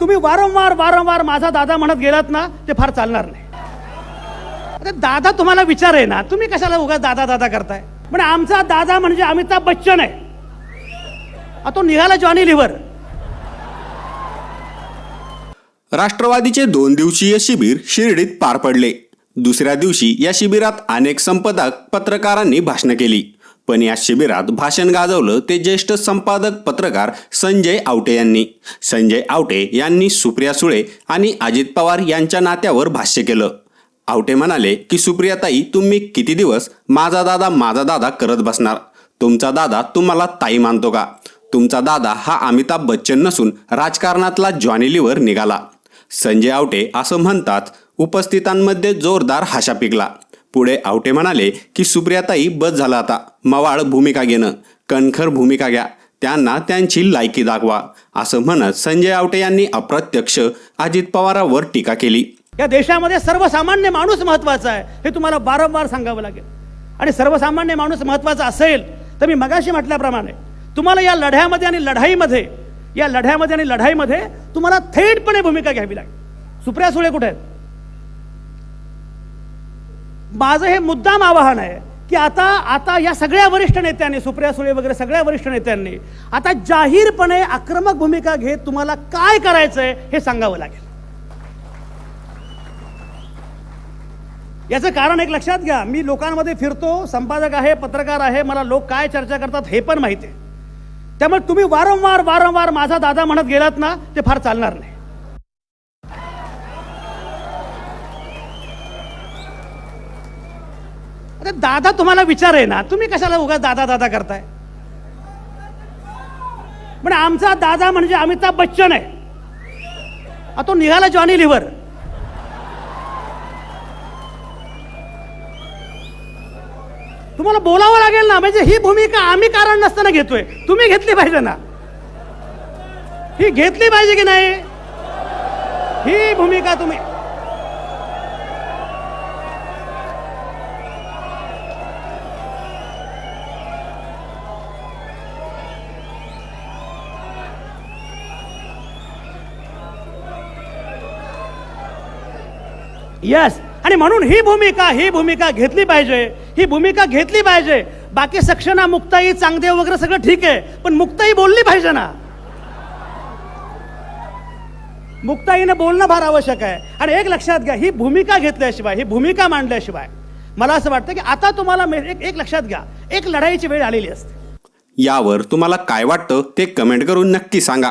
तुम्ही वारंवार वारंवार माझा दादा म्हणत गेलात ना ते फार चालणार नाही. अरे दादा तुम्हाला विचार आहे ना तुम्ही कशाला उगा दादा दादा करताय? पण आमचा दादा म्हणजे अमिताभ बच्चन आहे. तो निघाला जॉनी लिव्हर राष्ट्रवादीचे दोन दिवसीय शिबिर शिर्डीत पार पडले. दुसऱ्या दिवशी या शिबिरात अनेक संपदाक पत्रकारांनी भाषणं केली. पण या शिबिरात भाषण गाजवलं ते ज्येष्ठ संपादक पत्रकार संजय आवटे यांनी. संजय आवटे यांनी सुप्रिया सुळे आणि अजित पवार यांच्या नात्यावर भाष्य केलं. आवटे म्हणाले की सुप्रियाताई तुम्ही किती दिवस माझा दादा माझा दादा करत बसणार? तुमचा दादा तुम्हाला ताई मानतो का? तुमचा दादा हा अमिताभ बच्चन नसून राजकारणातला जॉनी लिव्हर निघाला. संजय आवटे असं म्हणतात उपस्थितांमध्ये जोरदार हाशा पिकला. पुढे आवटे म्हणाले की सुप्रियाताई बस झाला आता. मवाळ भूमिका घेणं. कणखर भूमिका घ्या. त्यांना त्यांची लायकी दाखवा. असं म्हणत संजय आवटे यांनी अप्रत्यक्ष अजित पवारावर टीका केली. या देशामध्ये सर्वसामान्य माणूस महत्त्वाचा आहे हे तुम्हाला वारंवार सांगावं लागेल. आणि सर्वसामान्य माणूस महत्त्वाचा असेल तर मी मगाशी म्हटल्याप्रमाणे तुम्हाला या लढ्यामध्ये आणि लढाईमध्ये या लढ्यामध्ये आणि लढाईमध्ये तुम्हाला थेटपणे भूमिका घ्यावी लागेल. सुप्रिया सुळे कुठे आहेत? माझं हे मुद्दाम आवाहन आहे की आता आता या सगळ्या वरिष्ठ नेत्यांनी सुप्रिया सुळे वगैरे सगळ्या वरिष्ठ नेत्यांनी आता जाहीरपणे आक्रमक भूमिका घेत तुम्हाला काय करायचं आहे हे सांगावं लागेल. याचं कारण एक लक्षात घ्या. मी लोकांमध्ये फिरतो संपादक आहे पत्रकार आहे मला लोक काय चर्चा करतात हे पण माहिती आहे. त्यामुळे तुम्ही वारंवार वारंवार माझा दादा म्हणत गेलात ना ते फार चालणार नाही. तर दादा तुम्हाला विचार आहे ना तुम्ही कशाला उगा दादा दादा करताय? पण आमचा दादा म्हणजे अमिताभ बच्चन आहे. तो निघाला जॉनी लिव्हर तुम्हाला बोलावं लागेल ना म्हणजे ही भूमिका आम्ही कारण नसताना घेतोय. तुम्ही घेतली पाहिजे ना. ही घेतली पाहिजे की नाही? ही भूमिका तुम्ही यस आणि म्हणून ही भूमिका ही भूमिका घेतली पाहिजे. ही भूमिका घेतली पाहिजे. बाकी सक्षणा मुक्ताई चांगदेव वगैरे सगळं ठीक आहे पण मुक्ताई बोलली पाहिजे ना. मुक्ताईनं बोलणं फार आवश्यक आहे. आणि एक लक्षात घ्या ही भूमिका घेतल्याशिवाय ही भूमिका मांडल्याशिवाय मला असं वाटतं की आता तुम्हाला एक एक लक्षात घ्या एक लढाईची वेळ आलेली असते. यावर तुम्हाला काय वाटतं ते कमेंट करून नक्की सांगा.